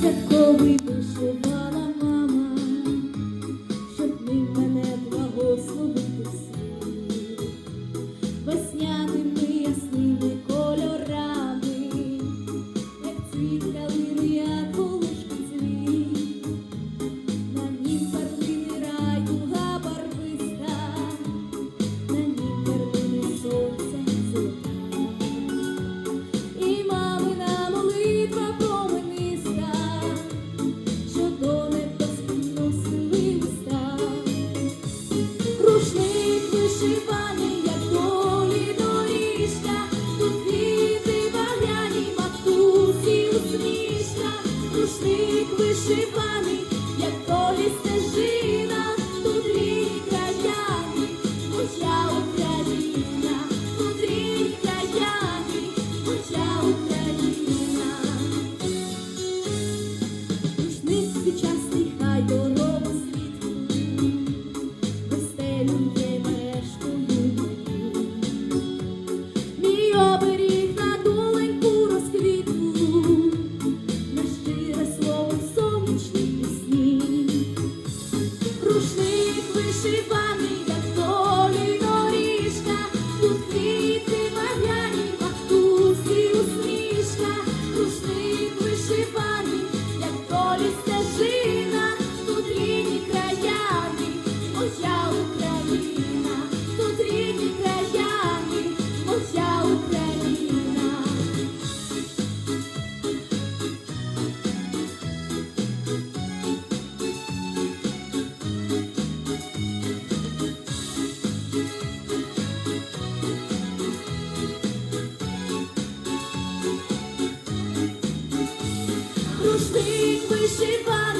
Святковий вишивала Рушник вишиваний, Рушник вишиваний,